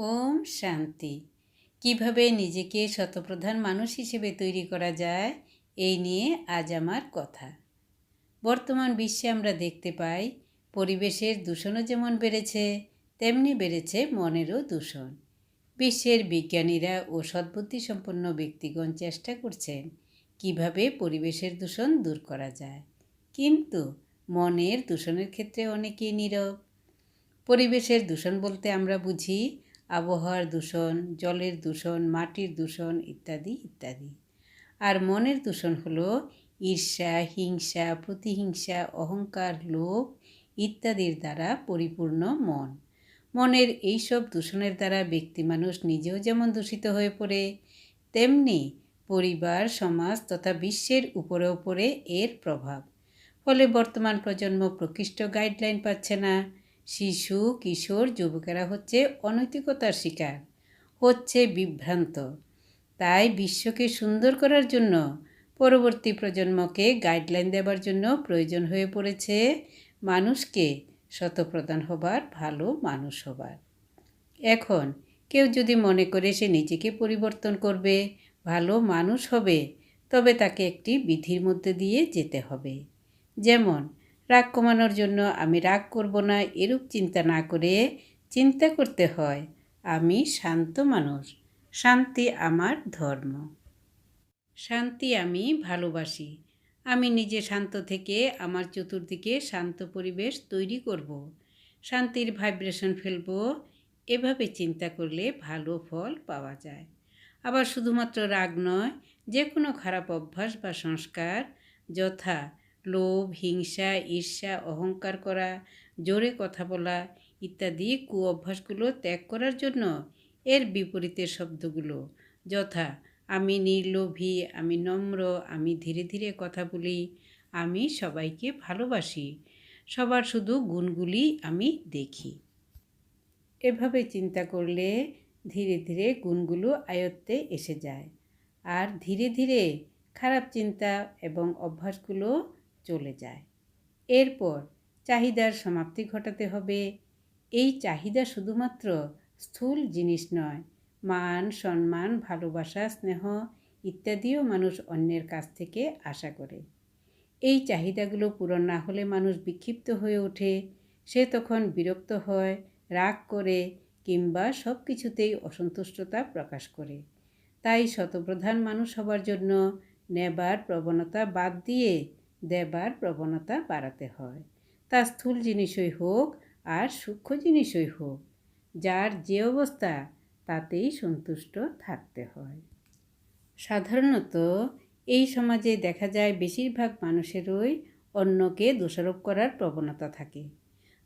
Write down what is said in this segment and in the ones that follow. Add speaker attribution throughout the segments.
Speaker 1: ওম শান্তি। কীভাবে নিজেকে শতপ্রধান মানুষ হিসেবে তৈরি করা যায়, এই নিয়ে আজ আমার কথা। বর্তমান বিশ্বে আমরা দেখতে পাই, পরিবেশের দূষণও যেমন বেড়েছে, তেমনি বেড়েছে মনেরও দূষণ। বিশ্বের বিজ্ঞানীরা ও সদ্বুদ্ধি সম্পন্ন ব্যক্তিগণ চেষ্টা করছেন, কীভাবে পরিবেশের দূষণ দূর করা যায়। কিন্তু মনের দূষণের ক্ষেত্রে অনেকেই নীরব। পরিবেশের দূষণ বলতে আমরা বুঝি আবহাওয়ার দূষণ, জলের দূষণ, মাটির দূষণ ইত্যাদি ইত্যাদি। আর মনের দূষণ হলো ঈর্ষা, হিংসা, প্রতিহিংসা, অহংকার, লোভ ইত্যাদির দ্বারা পরিপূর্ণ মন। মনের এইসব দূষণের দ্বারা ব্যক্তি মানুষ নিজেও যেমন দূষিত হয়ে পড়ে, তেমনি পরিবার, সমাজ তথা বিশ্বের উপরে উপরে এর প্রভাব। ফলে বর্তমান প্রজন্ম প্রকৃষ্ট গাইডলাইন পাচ্ছে না। শিশু, কিশোর, যুবকেরা হচ্ছে অনৈতিকতার শিকার, হচ্ছে বিভ্রান্ত। তাই বিশ্বকে সুন্দর করার জন্য পরবর্তী প্রজন্মকে গাইডলাইন দেবার জন্য প্রয়োজন হয়ে পড়েছে মানুষকে শতপ্রদান হবার, ভালো মানুষ হবার। এখন কেউ যদি মনে করে সে নিজেকে পরিবর্তন করবে, ভালো মানুষ হবে, তবে তাকে একটি বিধির মধ্যে দিয়ে যেতে হবে। যেমন রাগ কমানোর জন্য আমি রাগ করব না, এরূপ চিন্তা না করে চিন্তা করতে হয়। আমি শান্ত মানুষ। শান্তি আমার ধর্ম। শান্তি আমি ভালোবাসি। আমি নিজে শান্ত থেকে আমার চতুর্দিকে শান্ত পরিবেশ তৈরি করব। শান্তির ভাইব্রেশন ফেলব। এভাবে চিন্তা করলে ভালো ফল পাওয়া যায়। আবার শুধুমাত্র রাগ নয় যে কোনো খারাপ অভ্যাস বা সংস্কার যথা লোভ, হিংসা, ঈর্ষা, অহংকার করা, জোরে কথা বলা ইত্যাদি কু অভ্যাসগুলো ত্যাগ করার জন্য এর বিপরীতের শব্দগুলো, যথা আমি নির্লোভী, আমি নম্র, আমি ধীরে ধীরে কথা বলি, আমি সবাইকে ভালোবাসি, সবার শুধু গুণগুলি আমি দেখি। এভাবে চিন্তা করলে ধীরে ধীরে গুণগুলো আয়ত্তে এসে যায়। আর ধীরে ধীরে খারাপ চিন্তা এবং অভ্যাসগুলো চলে যায়। এরপর চাহিদার সমাপ্তি ঘটাতে হবে। এই চাহিদা শুধুমাত্র স্থূল জিনিস নয়, মান, সম্মান, ভালোবাসা, স্নেহ ইত্যাদিও মানুষ অন্যের কাছ থেকে আশা করে। এই চাহিদাগুলো পূরণ না হলে মানুষ বিক্ষিপ্ত হয়ে ওঠে। সে তখন বিরক্ত হয়, রাগ করে কিংবা সব কিছুতেই অসন্তুষ্টতা প্রকাশ করে। তাই শতপ্রধান মানুষ হবার জন্য নেবার প্রবণতা বাদ দিয়ে দেবার প্রবণতা বাড়াতে হয়। তা স্থূল জিনিসই হোক আর সূক্ষ্ম জিনিসই হোক, যার যে অবস্থা তাতেই সন্তুষ্ট থাকতে হয়। সাধারণত এই সমাজে দেখা যায় বেশিরভাগ মানুষেরই অন্যকে দোষারোপ করার প্রবণতা থাকে।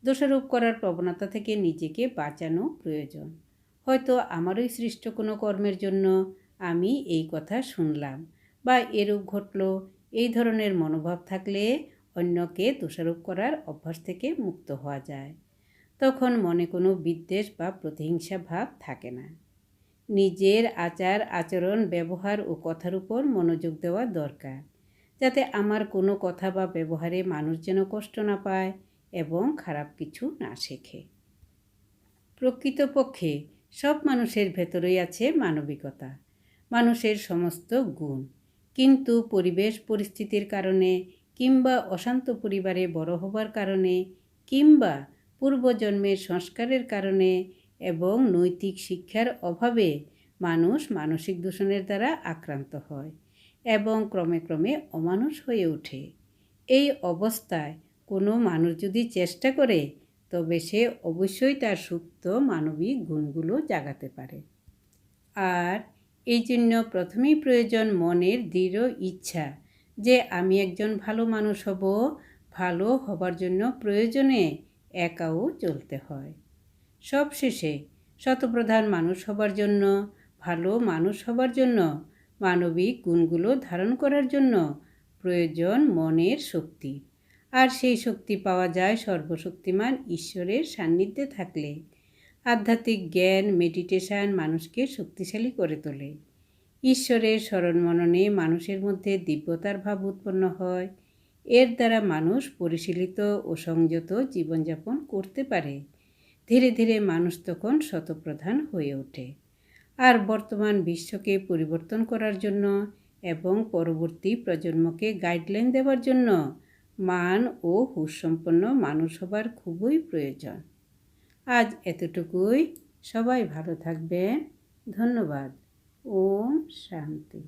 Speaker 1: দোষারোপ করার প্রবণতা থেকে নিজেকে বাঁচানো প্রয়োজন। হয়তো আমারই সৃষ্ট কোনো কর্মের জন্য আমি এই কথা শুনলাম বা এরূপ ঘটল এই ধরনের মনোভাব থাকলে অন্যকে দোষারোপ করার অভ্যাস থেকে মুক্ত হওয়া যায়। তখন মনে কোনো বিদ্বেষ বা প্রতিহিংসা ভাব থাকে না। নিজের আচার, আচরণ, ব্যবহার ও কথার উপর মনোযোগ দেওয়া দরকার, যাতে আমার কোনো কথা বা ব্যবহারে মানুষ যেন কষ্ট না পায় এবং খারাপ কিছু না শেখে। প্রকৃতপক্ষে সব মানুষের ভেতরেই আছে মানবিকতা। মানুষের সমস্ত গুণ। কিন্তু পরিবেশ পরিস্থিতির কারণে কিংবা অশান্ত পরিবারে বড় হবার কারণে কিংবা পূর্বজন্মের সংস্কারের কারণে এবং নৈতিক শিক্ষার অভাবে মানুষ মানসিক দূষণের দ্বারা আক্রান্ত হয় এবং ক্রমে ক্রমে অমানুষ হয়ে ওঠে। এই অবস্থায় কোনো মানুষ যদি চেষ্টা করে, তবে সে অবশ্যই তার সুপ্ত মানবিক গুণগুলো জাগাতে পারে। আর এই জন্য প্রথমেই প্রয়োজন মনের দৃঢ় ইচ্ছা যে আমি একজন ভালো মানুষ হব, ভালো হবার জন্য প্রয়োজনে একাও চলতে হয়। সবশেষে, শতপ্রধান মানুষ হবার জন্য, ভালো মানুষ হবার জন্য, মানবিক গুণগুলো ধারণ করার জন্য প্রয়োজন মনের শক্তি। আর সেই শক্তি পাওয়া যায় সর্বশক্তিমান ঈশ্বরের সান্নিধ্যে থাকলে। আধ্যাত্মিক জ্ঞান মেডিটেশান মানুষকে শক্তিশালী করে তোলে। ঈশ্বরের স্মরণ মননে মানুষের মধ্যে দিব্যতার ভাব উৎপন্ন হয়। এর দ্বারা মানুষ পরিশীলিত ও সংযত জীবনযাপন করতে পারে। ধীরে ধীরে মানুষ তখন শতপ্রধান হয়ে ওঠে। আর বর্তমান বিশ্বকে পরিবর্তন করার জন্য এবং পরবর্তী প্রজন্মকে গাইডলাইন দেওয়ার জন্য মান ও হুসম্পন্ন মানুষ হবার খুবই প্রয়োজন। আজ এতটুকুই। সবাই ভালো থাকবেন। ধন্যবাদ। ওম শান্তি।